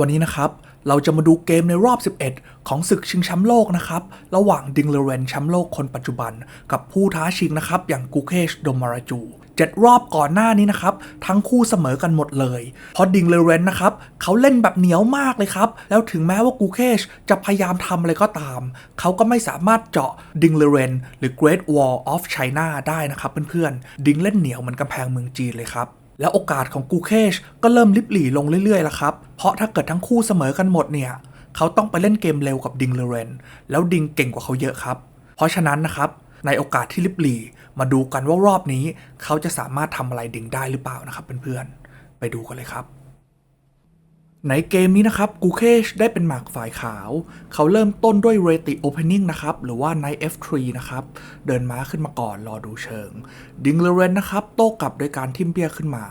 วันนี้นะครับเราจะมาดูเกมในรอบ 11 ของศึกชิงแชมป์โลกนะครับ ระหว่างดิงเลเรนแชมป์โลกคนปัจจุบัน กับผู้ท้าชิงนะครับ อย่างกูเคชโดมาราจูเจ็ดรอบก่อนหน้านี้นะครับ ทั้งคู่เสมอกันหมดเลย เพราะดิงเลเรนนะครับเขาเล่นแบบเหนียวมากเลยครับ แล้วถึงแม้ว่ากูเคชจะพยายามทำอะไรก็ตาม เขาก็ไม่สามารถเจาะดิงเลเรนหรือ Great Wall of China ได้นะครับเพื่อนๆดิงเล่นเหนียวเหมือนกำแพงเมืองจีนเลยครับ แล้วโอกาสของกูเคชก็เริ่มลิบหลี่ลงเรื่อยๆแล้วครับ เพราะถ้าเกิดทั้งคู่เสมอกันหมดเนี่ยเขาต้องไปเล่นเกมเร็วกับดิงเลเรน แล้วดิงเก่งกว่าเขาเยอะครับ เพราะฉะนั้นนะครับในโอกาสที่ลิบหลี่มาดูกันว่ารอบนี้ เขาจะสามารถทำอะไรดิงได้หรือเปล่านะครับเพื่อนๆไปดูกันเลยครับ ในเกมนี้นะครับกูเคชได้เป็นหมากฝ่ายขาว เขาเริ่มต้นด้วยเรติโอเพนนิ่งนะครับ หรือว่า Knight F3 นะครับ เดินม้าขึ้นมาก่อนรอดูเชิง ดิงเลเรนนะครับ โต้กลับโดยการทิมเบี้ยขึ้นมา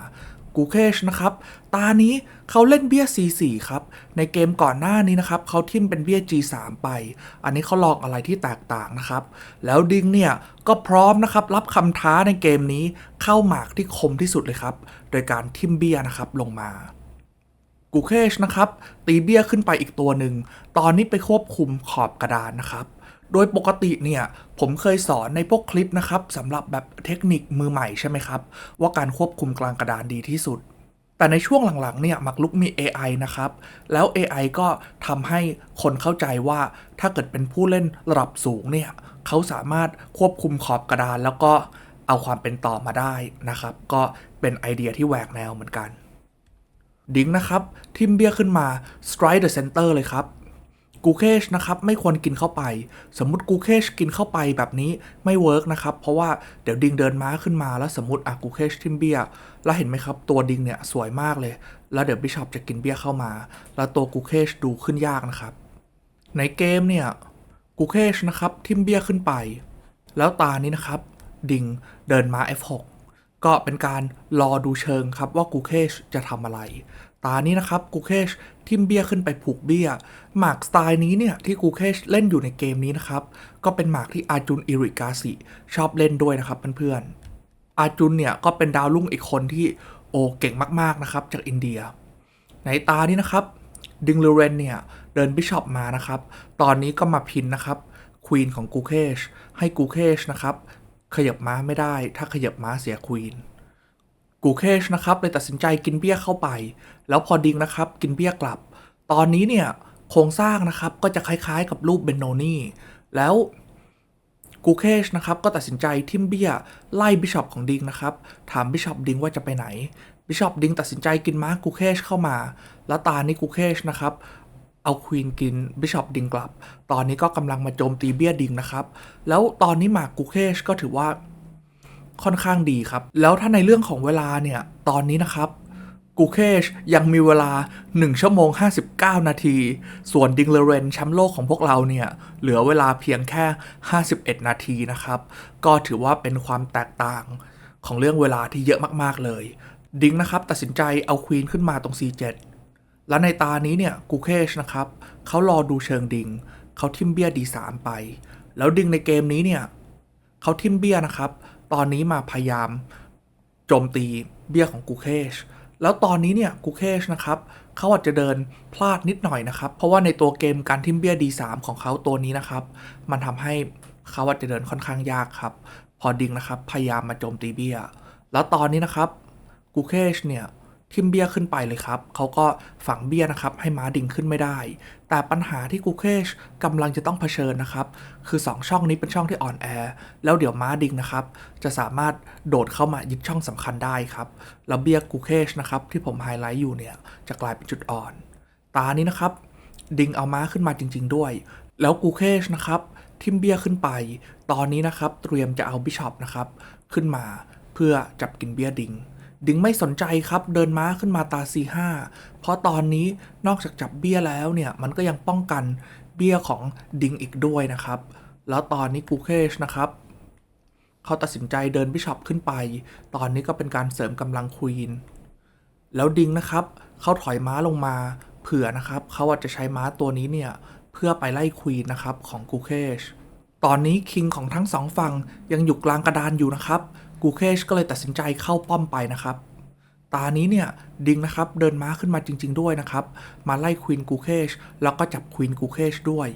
กูเคชนะครับ ตานี้เขาเล่นเบี้ย C4 ครับ ในเกมก่อนหน้านี้นะครับ เขาทิมเป็นเบี้ย G3 ไป อันนี้เขาลองอะไรที่แตกต่างนะครับ แล้วดิงเนี่ยก็พร้อมนะครับ รับคำท้าในเกมนี้เข้าหมากที่คมที่สุดเลยครับ โดยการทิมเบี้ยนะครับลงมา กูเคชนะครับ ตีเบี้ยขึ้นไปอีกตัวหนึ่ง ตอนนี้ไปควบคุมขอบกระดานนะครับ โดยปกติเนี่ยผมเคยสอนในพวกคลิปนะครับสำหรับแบบเทคนิคมือใหม่ใช่ไหมครับ ว่าการควบคุมกลางกระดานดีที่สุด แต่ในช่วงหลังๆเนี่ยมักลุกมี AI นะครับ แล้ว AI ก็ทำให้คนเข้าใจว่าถ้าเกิดเป็นผู้เล่นระดับสูงเนี่ยเขาสามารถควบคุมขอบกระดานแล้วก็เอาความเป็นต่อมาได้นะครับ ก็เป็นไอเดียที่แหวกแนวเหมือนกัน ดิงนะครับ ทิมเบียขึ้นมา strike the center เลยครับกูเคชนะครับไม่ควรกินเข้าไป สมมติกูเคชกินเข้าไปแบบนี้ไม่เวิร์กนะครับ เพราะว่าเดี๋ยวดิงเดินม้าขึ้นมาแล้วสมมติอะกูเคชทิมเบียแล้วเห็นไหมครับ ตัวดิงเนี่ยสวยมากเลย แล้วเดี๋ยวบิชอปจะกินเบียเข้ามา แล้วตัวกูเคชดูขึ้นยากนะครับ ในเกมเนี่ยกูเคชนะครับทิมเบียขึ้นไป แล้วตานี้นะครับ ดิงเดินม้า F6 ก็เป็นการรอดูเชิงครับว่ากูเคชจะทำอะไร ตานี้นะครับกูเคชทิมเบี้ยขึ้นไปผูกเบี้ยหมากสไตล์นี้เนี่ยที่กูเคชเล่นอยู่ในเกมนี้นะครับ ก็เป็นหมากที่อาจุนอิริกาสิชอบเล่นด้วยนะครับเพื่อนๆอาจุนเนี่ยก็เป็นดาวรุ่งอีกคนที่โอเก่งมากๆนะครับจากอินเดีย ในตานี้นะครับดิงลูเรนเนี่ยเดินบิชอปมานะครับ ตอนนี้ก็มาพินนะครับควีนของกูเคชให้กูเคชนะครับขยับม้าไม่ได้ ถ้าขยับม้าเสียควีน กูเคชนะครับเลยตัดสินใจกินเบี้ยเข้าไป แล้วพอดิงนะครับกินเบี้ยกลับ ตอนนี้เนี่ยโครงสร้างนะครับก็จะคล้ายๆกับรูปเบนโนนี่แล้วกูเคชนะครับก็ตัดสินใจทิมเบี้ยไล่บิชอปของดิงนะครับถามบิชอปดิงว่าจะไปไหนบิชอปดิงตัดสินใจกินม้ากูเคชเข้ามา แล้วตานี้กูเคชนะครับเอาควีนกินบิชอปดิงกลับ ตอนนี้ก็กำลังมาโจมตีเบี้ยดิงนะครับ แล้วตอนนี้หมากกูเคชก็ถือว่า ค่อนข้างดีครับ แล้วถ้าในเรื่องของเวลาเนี่ย ตอนนี้นะครับกูเคชยังมีเวลา 1 ชั่วโมง 59 นาที ส่วนดิงเลเรนแชมป์โลกของพวกเราเนี่ย เหลือเวลาเพียงแค่ 51 นาทีนะครับ ก็ถือว่าเป็นความแตกต่างของเรื่องเวลาที่เยอะมากๆเลย ดิงนะครับตัดสินใจเอาควีนขึ้นมาตรง C7 แล้วในตานี้เนี่ยกูเคชนะครับเขารอดูเชิงดิงเขาทิมเบีย D3 ไป แล้วดิงในเกมนี้เนี่ยเขาทิมเบียนะครับ ตอนนี้มาพยายามโจมตีเบี้ยของกูเคชแล้วตอนนี้เนี่ยกูเคชนะครับเขาอาจจะเดินพลาดนิดหน่อยนะครับ เพราะว่าในตัวเกมการทิมเบี้ย D3 ของเขาตัวนี้นะครับ มันทำให้เขาอาจจะเดินค่อนข้างยากครับ พอดิงนะครับ พยายามมาโจมตีเบี้ย แล้วตอนนี้นะครับกูเคชเนี่ย ทิมเบียขึ้นไปเลยครับ เขาก็ฝังเบียนะครับ ให้ม้าดิ่งขึ้นไม่ได้ แต่ปัญหาที่กูเคชกำลังจะต้องเผชิญนะครับ คือ 2 ช่องนี้เป็นช่องที่อ่อนแอ แล้วเดี๋ยวม้าดิ่งนะครับ จะสามารถโดดเข้ามายึดช่องสำคัญได้ครับ แล้วเบียกูเคชนะครับ ที่ผมไฮไลท์อยู่เนี่ย จะกลายเป็นจุดอ่อน ตานี้นะครับ ดิ่งเอาม้าขึ้นมาจริง ๆ ด้วย แล้วกูเคชนะครับทิมเบียขึ้นไป ตอนนี้นะครับ เตรียมจะเอาบิชอปนะครับ ขึ้นมาเพื่อจับกินเบียดิง ดิงไม่สนใจครับเดินม้าขึ้นมาตา C5 เพราะตอนนี้นอกจากจับเบี้ยแล้วเนี่ยมันก็ยังป้องกันเบี้ยของดิงอีกด้วยนะครับ แล้วตอนนี้กูเคชนะครับเขาตัดสินใจเดินบิชอปขึ้นไป ตอนนี้ก็เป็นการเสริมกำลังควีน แล้วดิงนะครับเขาถอยม้าลงมาเผื่อนะครับเขาอาจจะใช้ม้าตัวนี้เนี่ยเพื่อไปไล่ควีนนะครับของกูเคชตอนนี้คิงของทั้งสองฝั่งยังอยู่กลางกระดานอยู่นะครับ กูเคชก็เลยตัดสินใจเข้าป้อมไปนะครับ ตานี้เนี่ยดิงนะครับเดินม้าขึ้นมาจริง ๆ ด้วยนะครับ มาไล่ควีนกูเคชแล้วก็จับควีนกูเคชด้วย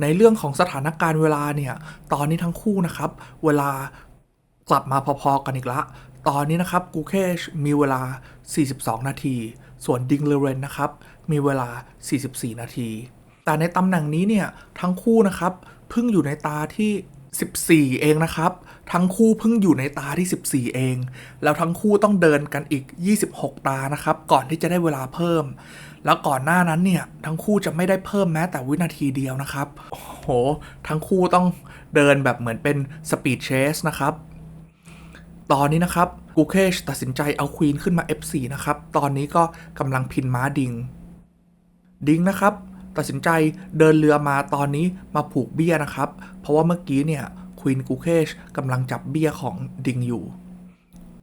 ในเรื่องของสถานการณ์เวลาเนี่ย ตอนนี้ทั้งคู่นะครับ เวลากลับมาพอๆกันอีกละ ตอนนี้นะครับกูเคชมีเวลา 42 นาที ส่วนดิงเลเรนนะครับ มีเวลา 44 นาที แต่ในตำแหน่งนี้เนี่ยทั้งคู่นะครับเพิ่งอยู่ในตาที่ 14 เองนะครับ ทั้งคู่เพิ่งอยู่ในตาที่ 14 เอง แล้วทั้งคู่ต้องเดินกันอีก 26 ตานะครับ ก่อนที่จะได้เวลาเพิ่ม แล้วก่อนหน้านั้นเนี่ยทั้งคู่จะไม่ได้เพิ่มแม้แต่วินาทีเดียวนะครับ โอ้โห ทั้งคู่ต้องเดินแบบเหมือนเป็นสปีดเชสนะครับตอนนี้นะครับกูเคชตัดสินใจเอาควีนขึ้นมา F4 นะครับ ตอนนี้ก็กำลังพินม้าดิง ดิงนะครับ ตัดสินใจเดินเรือมาตอนนี้มาผูกเบี้ยนะครับ เพราะว่าเมื่อกี้เนี่ยควีนกูเคชกำลังจับเบี้ยของดิงอยู่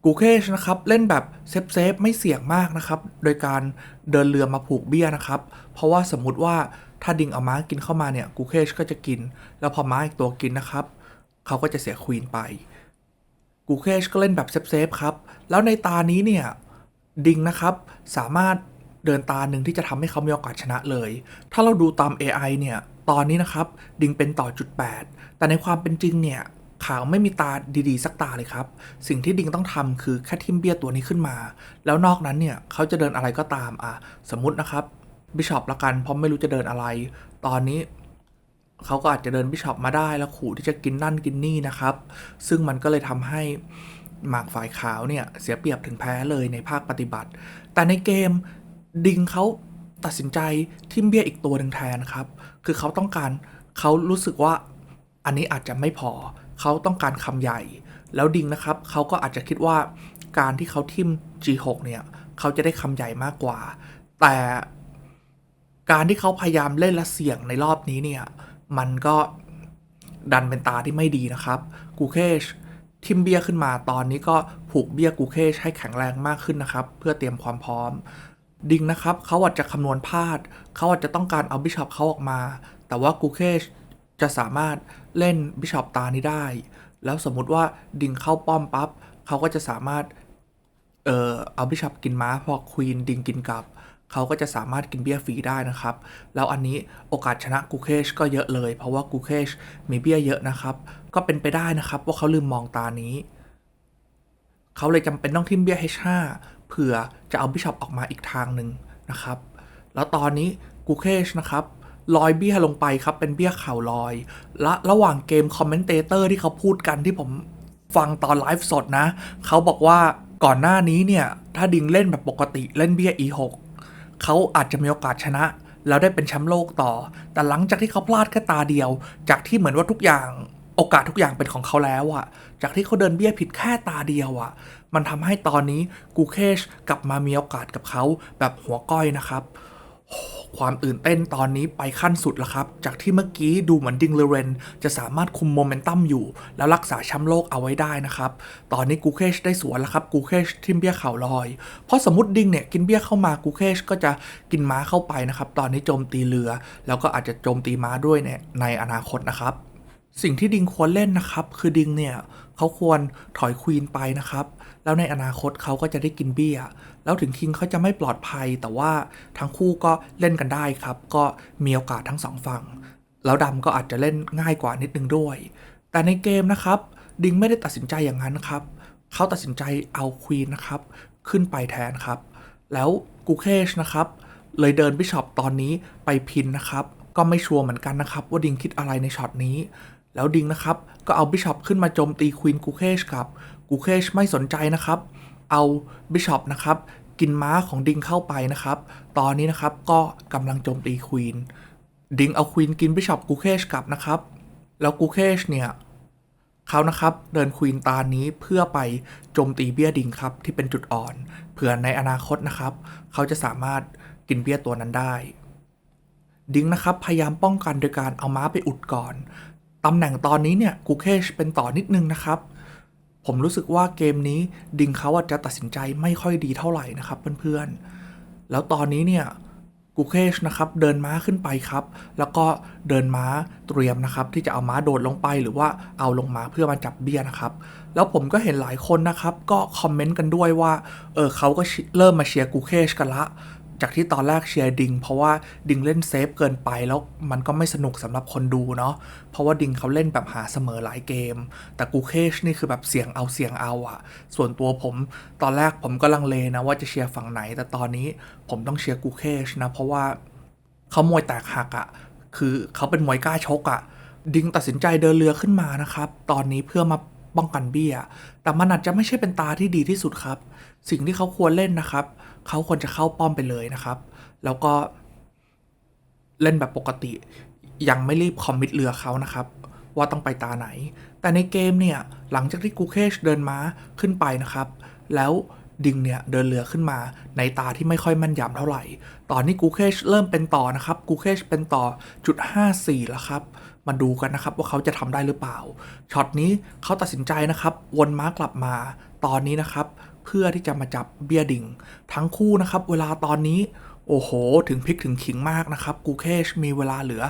กูเคชนะครับเล่นแบบเซฟเซฟไม่เสี่ยงมากนะครับ โดยการเดินเรือมาผูกเบี้ยนะครับ เพราะว่าสมมุติว่าถ้าดิงเอาม้ากินเข้ามาเนี่ยกูเคชก็จะกิน แล้วพอม้าอีกตัวกินนะครับ เขาก็จะเสียควีนไปกูเคชก็เล่นแบบเซฟๆครับ แล้วในตานี้เนี่ยดิงนะครับสามารถ เดินตาหนึ่งที่จะทำให้เขามีโอกาสชนะเลย ถ้าเราดูตาม AI เนี่ย ตอนนี้นะครับ ดิงเป็นต่อจุด 8 แต่ในความเป็นจริงเนี่ยขาวไม่มีตาดีๆ สักตาเลยครับ สิ่งที่ดิงต้องทำคือแค่ทิมเบียตัวนี้ขึ้นมา แล้วนอกนั้นเนี่ยเขาจะเดินอะไรก็ตามอะสมมุตินะครับบิชอปละกันเพราะไม่รู้จะเดินอะไร ตอนนี้เขาก็อาจจะเดินบิชอปมาได้แล้วขู่ที่จะกินนั่นกินนี่นะครับ ซึ่งมันก็เลยทำให้หมากฝ่ายขาวเนี่ยเสียเปรียบถึงแพ้เลยในภาคปฏิบัติ แต่ในเกม ดิงเขาตัดสินใจทิมเบียอีกตัวหนึ่งแทนครับ คือเขาต้องการเขารู้สึกว่าอันนี้อาจจะไม่พอ เขาต้องการคำใหญ่ แล้วดิงนะครับเขาก็อาจจะคิดว่าการที่เขาทิม G6 เนี่ยเขาจะได้คำใหญ่มากกว่า แต่การที่เขาพยายามเล่นและเสี่ยงในรอบนี้เนี่ย มันก็ดันเป็นตาที่ไม่ดีนะครับกูเคชทิมเบียขึ้นมาตอนนี้ก็ผูกเบียกูเคชให้แข็งแรงมากขึ้นนะครับ เพื่อเตรียมความพร้อม ดิงนะครับ เขาอาจจะคำนวณพลาด เขาอาจจะต้องการเอาบิชอปเขาออกมา แต่ว่ากูเคชจะสามารถเล่นบิชอปตานี้ได้ แล้วสมมุติว่าดิงเข้าป้อมปั๊บเขาก็จะสามารถ เอ่อเอาบิชอปกินม้าพอควีนดิงกินกลับ เขาก็จะสามารถกินเบี้ยฟรีได้นะครับ แล้วอันนี้โอกาสชนะกูเคชก็เยอะเลย เพราะว่ากูเคชมีเบี้ยเยอะนะครับ ก็เป็นไปได้นะครับว่าเขาลืมมองตานี้ เขาเลยจำเป็นต้องทิมเบี้ย H5 เผื่อจะเอาบิชอปออกมาอีกทางหนึ่งนะครับ แล้วตอนนี้กูเคชนะครับลอยเบี้ยลงไปครับ เป็นเบี้ยเข่าลอย และระหว่างเกมคอมเมนเตเตอร์ที่เขาพูดกันที่ผมฟังตอนไลฟ์สดนะ เขาบอกว่าก่อนหน้านี้เนี่ย ถ้าดิงเล่นแบบปกติเล่นเบี้ย E6 เขาอาจจะมีโอกาสชนะ แล้วได้เป็นแชมป์โลกต่อ แต่หลังจากที่เขาพลาดแค่ตาเดียว จากที่เหมือนว่าทุกอย่าง โอกาสทุกอย่างเป็นของเขาแล้วอะจากที่เขาเดินเบี้ยผิดแค่ตาเดียวอะมันทำให้ตอนนี้กูเคชกลับมามีโอกาสกับเขาแบบหัวก้อยนะครับความตื่นเต้นตอนนี้ไปขั้นสุดแล้วครับ จากที่เมื่อกี้ดูเหมือนดิงเลเรน จะสามารถคุมโมเมนตัมอยู่ แล้วรักษาแชมป์โลกเอาไว้ได้นะครับ ตอนนี้กูเคชได้สวนแล้วครับ กูเคชทิมเบี้ยเข่าลอย เพราะสมมติดิงเนี่ย กินเบี้ยเข้ามากูเคชก็จะกินม้าเข้าไปนะครับ ตอนนี้โจมตีเรือ แล้วก็อาจจะโจมตีม้าด้วยเนี่ยในอนาคตนะครับ สิ่งที่ดิงควรเล่นนะครับ คือดิงเนี่ยเขาควรถอยควีนไปนะครับ แล้วในอนาคตเขาก็จะได้กินเบี้ย แล้วถึงคิงเขาจะไม่ปลอดภัย แต่ว่าทั้งคู่ก็เล่นกันได้ครับ ก็มีโอกาสทั้งสองฝั่ง แล้วดำก็อาจจะเล่นง่ายกว่านิดนึงด้วย แต่ในเกมนะครับ ดิงไม่ได้ตัดสินใจอย่างนั้นครับเขาตัดสินใจเอาควีนนะครับ ขึ้นไปแทนครับ แล้วกูเคชนะครับ เลยเดินบิชอปตอนนี้ไปพินนะครับ ก็ไม่ชัวร์เหมือนกันนะครับ ว่าดิงคิดอะไรในช็อตนี้ แล้วดิงนะครับ ก็เอาบิชอปขึ้นมาโจมตีควีนกูเคชครับกูเคชไม่สนใจนะครับ เอาบิชอปนะครับ กินม้าของดิงเข้าไปนะครับ ตอนนี้นะครับก็กำลังโจมตีควีนดิงเอาควีนกินบิชอปกูเคชกลับนะครับ แล้วกูเคชเนี่ยเขานะครับเดินควีนตานี้เพื่อไปโจมตีเบี้ยดิงครับที่เป็นจุดอ่อน เผื่อในอนาคตนะครับ เขาจะสามารถกินเบี้ยตัวนั้นได้ ดิงนะครับพยายามป้องกันโดยการเอาม้าไปอุดก่อน ตำแหน่งตอนนี้เนี่ยกูเคชเป็นต่อนิดนึงนะครับ ผมรู้สึกว่าเกมนี้ดิงเขาอาจจะตัดสินใจไม่ค่อยดีเท่าไหร่นะครับเพื่อนๆ แล้วตอนนี้เนี่ยกูเคชนะครับเดินม้าขึ้นไปครับ แล้วก็เดินม้าเตรียมนะครับ ที่จะเอาม้าโดดลงไปหรือว่าเอาลงมาเพื่อมาจับเบี้ยนะครับ แล้วผมก็เห็นหลายคนนะครับ ก็คอมเมนต์กันด้วยว่าเออเขาก็เริ่มมาเชียร์กูเคชกันละ จากที่ตอนแรกเชียร์ดิง เพราะว่าดิงเล่นเซฟเกินไปแล้วมันก็ไม่สนุกสำหรับคนดูเนาะเพราะว่าดิงเขาเล่นแบบหาเสมอหลายเกม แต่กูเคชนี่คือแบบเสียงเอาเสียงเอาอะส่วนตัวผมตอนแรกผมก็ลังเลนะว่าจะเชียร์ฝั่งไหน แต่ตอนนี้ผมต้องเชียร์กูเคชนะเพราะว่าเขามวยแตกหักอะคือเขาเป็นมวยกล้าชกอะดิงตัดสินใจเดินเรือขึ้นมานะครับ ตอนนี้เพื่อมาป้องกันเบี้ย แต่มันอาจจะไม่ใช่เป็นตาที่ดีที่สุดครับ สิ่งที่เขาควรเล่นนะครับ เขาควรจะเข้าป้อมไปเลยนะครับ แล้วก็เล่นแบบปกติ ยังไม่รีบคอมมิตเรือเขานะครับ ว่าต้องไปตาไหน แต่ในเกมเนี่ย หลังจากที่กูเคชเดินม้าขึ้นไปนะครับ แล้วดิงเนี่ยเดินเรือขึ้นมาในตาที่ไม่ค่อยแม่นยำเท่าไหร่ ตอนนี้กูเคชเริ่มเป็นต่อนะครับกูเคชเป็นต่อจุด54แล้วครับ มาดูกันนะครับว่าเขาจะทำได้หรือเปล่า ช็อตนี้เขาตัดสินใจนะครับ วนม้ากลับมา ตอนนี้นะครับ พื่อที่จะมาจับเบียดิงทั้งคู่นะครับ เวลาตอนนี้ โอ้โห ถึงพลิกถึงขิงมากนะครับกูเคชมีเวลาเหลือ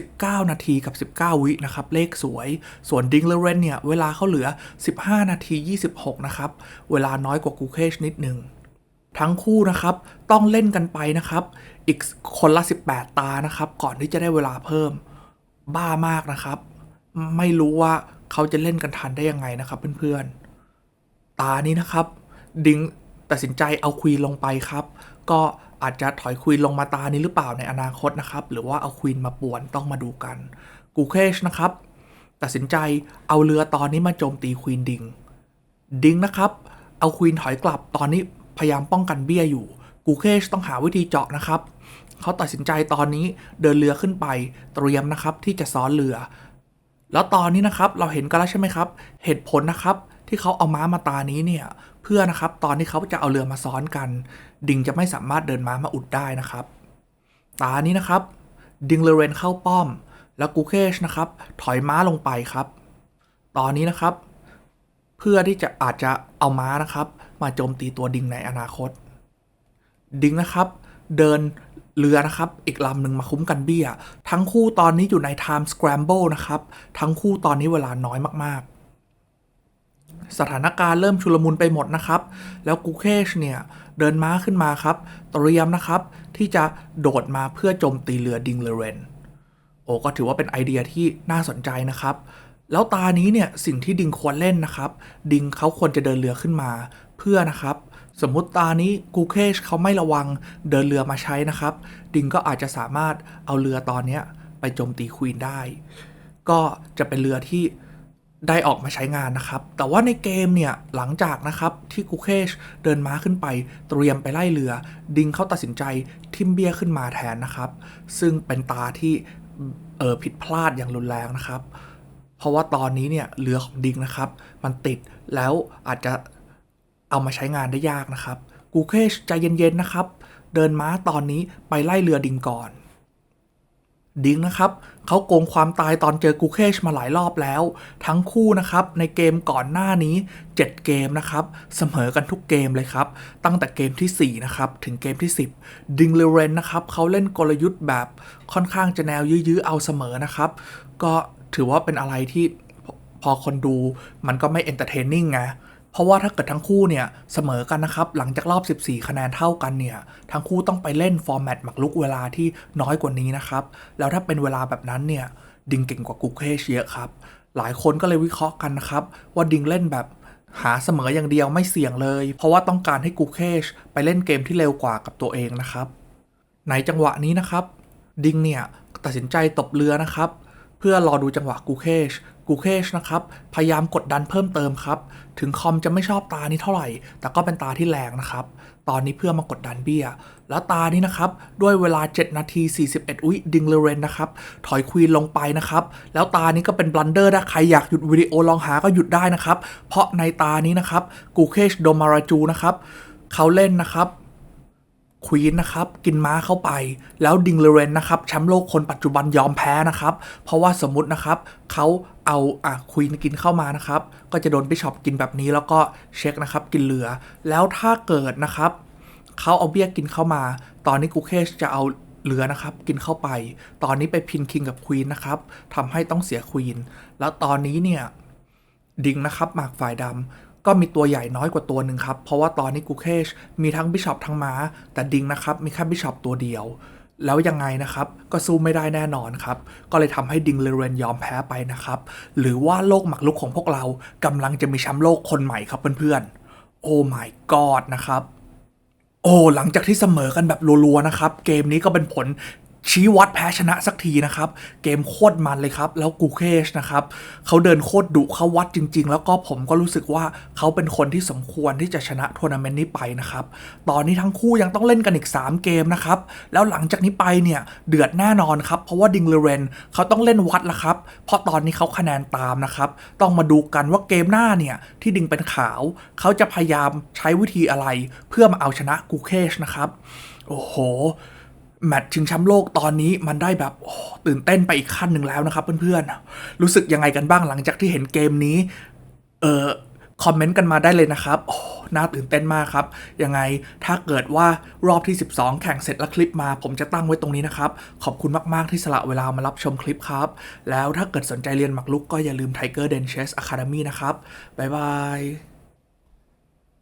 19 นาทีกับ 19 วินะครับ เลขสวย ส่วนดิงเลเรนเนี่ย เวลาเขาเหลือ 15 นาที 26 นะครับ เวลาน้อยกว่ากูเคชนิดหนึ่งทั้งคู่นะครับต้องเล่นกันไปนะครับ อีกคนละ 18 ตานะครับ ก่อนที่จะได้เวลาเพิ่มบ้ามากนะครับ ไม่รู้ว่าเขาจะเล่นกันทันได้ยังไงนะครับเพื่อนๆ ตานี้นะครับ ดิงตัดสินใจเอาควีนลงไปครับ ก็อาจจะถอยควีนลงมาตานี้หรือเปล่าในอนาคตนะครับ หรือว่าเอาควีนมาป่วนต้องมาดูกันกูเคชนะครับ ตัดสินใจเอาเรือตอนนี้มาโจมตีควีนดิงดิงนะครับ เอาควีนถอยกลับตอนนี้พยายามป้องกันเบี้ยอยู่กูเคชต้องหาวิธีเจาะนะครับเขาตัดสินใจตอนนี้เดินเรือขึ้นไปเตรียมนะครับที่จะซ้อนเรือ แล้วตอนนี้นะครับเราเห็นกันแล้วใช่ไหมครับ เหตุผลนะครับที่เขาเอาม้ามาตานี้เนี่ย เพื่อนะครับตอนที่เขาจะเอาเรือมาซ้อนกัน ดิงจะไม่สามารถเดินม้ามาอุดได้นะครับ ตานี้นะครับ ดิงเลเรนเข้าป้อม แล้วกูเคชนะครับถอยม้าลงไปครับ ตอนนี้นะครับ เพื่อที่จะอาจจะเอาม้านะครับ มาโจมตีตัวดิงในอนาคต ดิงนะครับเดินเรือนะครับ อีกลำหนึ่งมาคุ้มกันเบี้ย ทั้งคู่ตอนนี้อยู่ใน Time Scramble นะครับ ทั้งคู่ตอนนี้เวลาน้อยมากๆ สถานการณ์เริ่มชุลมุนไปหมดนะครับ แล้วกูเคชเนี่ยเดินม้าขึ้นมาครับ เตรียมนะครับ ที่จะโดดมาเพื่อโจมตีเรือดิงเลเรน โอ้ก็ถือว่าเป็นไอเดียที่น่าสนใจนะครับ แล้วตานี้เนี่ยสิ่งที่ดิงควรเล่นนะครับ ดิงเขาควรจะเดินเรือขึ้นมาเพื่อนะครับสมมติตานี้กูเคชเขาไม่ระวังเดินเรือมาใช้นะครับ ดิงก็อาจจะสามารถเอาเรือตอนนี้ไปโจมตีควีนได้ ก็จะเป็นเรือที่ ได้ออกมาใช้งานนะครับ แต่ว่าในเกมเนี่ย หลังจากนะครับที่กูเคชเดินม้าขึ้นไป เตรียมไปไล่เรือ ดิงเขาตัดสินใจทิมเบียขึ้นมาแทนนะครับ ซึ่งเป็นตาที่เออผิดพลาดอย่างรุนแรงนะครับ เพราะว่าตอนนี้เนี่ยเรือของดิงนะครับ มันติดแล้วอาจจะเอามาใช้งานได้ยากนะครับ กูเคชใจเย็นๆนะครับ เดินม้าตอนนี้ไปไล่เรือดิงก่อน ดิงนะครับเขาโกงความตายตอนเจอกูเคชมาหลายรอบแล้ว ทั้งคู่นะครับในเกมก่อนหน้านี้ 7 เกมนะครับเสมอกันทุกเกมเลยครับ ตั้งแต่เกมที่ 4 นะครับ ถึงเกมที่ 10 ดิงเลเรนนะครับเขาเล่นกลยุทธ์แบบค่อนข้างจะแนวยื้อๆเอาเสมอนะครับ ก็ถือว่าเป็นอะไรที่พพอคนดูมันก็ไม่เอนเตอร์เทนนิ่งไง เพราะว่าถ้าเกิดทั้งคู่เนี่ยเสมอกันนะครับหลังจากรอบ 14 คะแนนเท่ากันเนี่ยทั้งคู่ต้องไปเล่นฟอร์แมตหมากรุกเวลาที่น้อยกว่านี้นะครับแล้วถ้าเป็นเวลาแบบนั้นเนี่ยดิงเก่งกว่ากุกเคชเยอะครับหลายคนก็เลยวิเคราะห์กันนะครับว่าดิงเล่นแบบหาเสมออย่างเดียวไม่เสี่ยงเลย เพราะว่าต้องการให้กุกเคชไปเล่นเกมที่เร็วกว่ากับตัวเองนะครับ ในจังหวะนี้นะครับ ดิงเนี่ยตัดสินใจตบเรือนะครับ เพื่อรอดูจังหวะกูเคช กูเคชนะครับ พยายามกดดันเพิ่มเติมครับ ถึงคอมจะไม่ชอบตานี้เท่าไหร่ แต่ก็เป็นตาที่แรงนะครับ ตอนนี้เพื่อมากดดันเบี้ย แล้วตานี้นะครับ ด้วยเวลา 7 นาที 41 วิดิงเลเรนนะครับ ถอยควีนลงไปนะครับ แล้วตานี้ก็เป็นบลันเดอร์ถ้าใครอยากหยุดวิดีโอลองหาก็หยุดได้นะครับ เพราะในตานี้นะครับกูเคชโดมาราจูนะครับเขาเล่นนะครับ ควีนนะครับกินม้าเข้าไป แล้วดิงเลเรนนะครับแชมป์โลกคนปัจจุบันยอมแพ้นะครับ เพราะว่าสมมตินะครับเขาเอาอะควีนกินเข้ามานะครับ ก็จะโดนบิชอปกินแบบนี้แล้วก็เช็คนะครับกินเหลือ แล้วถ้าเกิดนะครับเขาเอาเบี้ยกินเข้ามา ตอนนี้กูเคชจะเอาเหลือนะครับกินเข้าไป ตอนนี้ไปพินคิงกับควีนนะครับทำให้ต้องเสียควีนแล้วตอนนี้เนี่ยดิงนะครับหมากฝ่ายดำ ก็มีตัวใหญ่น้อยกว่าตัวหนึ่งครับ เพราะว่าตอนนี้กูเคชมีทั้งบิชอปทั้งม้า แต่ดิงนะครับ มีแค่บิชอปตัวเดียว แล้วยังไงนะครับ ก็สู้ไม่ได้แน่นอนครับ ก็เลยทำให้ดิงเลเรนยอมแพ้ไปนะครับ หรือว่าโลกหมากรุกของพวกเรากำลังจะมีแชมป์โลกคนใหม่ครับเพื่อนๆ โอ้ my god นะครับโอ้หลังจากที่เสมอกันแบบรัวๆนะครับ เกมนี้ก็เป็นผล ชี้วัดแพ้ชนะสักทีนะครับ เกมโคตรมันเลยครับ แล้วกูเคชนะครับเขาเดินโคตรดุเขาวัดจริง ๆ แล้วก็ผมก็รู้สึกว่าเขาเป็นคนที่สมควรที่จะชนะทัวร์นาเมนต์นี้ไปนะครับ ตอนนี้ทั้งคู่ยังต้องเล่นกันอีก 3 เกมนะครับ แล้วหลังจากนี้ไปเนี่ยเดือดแน่นอนครับ เพราะว่าดิงเลเรนเขาต้องเล่นวัดล้วครับ เพราะตอนนี้เขาคะแนนตามนะครับ ต้องมาดูกันว่าเกมหน้าเนี่ยที่ดิงเป็นขาว เขาจะพยายามใช้วิธีอะไร เพื่อมาเอาชนะกูเคชนะครับ โอ้โห แมตช์ชิงแชมป์โลกตอนนี้มันได้แบบตื่นเต้นไปอีกขั้นหนึ่งแล้วนะครับเพื่อนๆ รู้สึกยังไงกันบ้างหลังจากที่เห็นเกมนี้ เออคอมเมนต์กันมาได้เลยนะครับโอ้น่าตื่นเต้นมากครับ ยังไงถ้าเกิดว่ารอบที่ 12 แข่งเสร็จแล้วคลิปมา ผมจะตั้งไว้ตรงนี้นะครับ ขอบคุณมากๆที่สละเวลามารับชมคลิปครับ แล้วถ้าเกิดสนใจเรียนหมักลุกก็อย่าลืม Tiger Den Chess Academy นะครับ บ๊ายบาย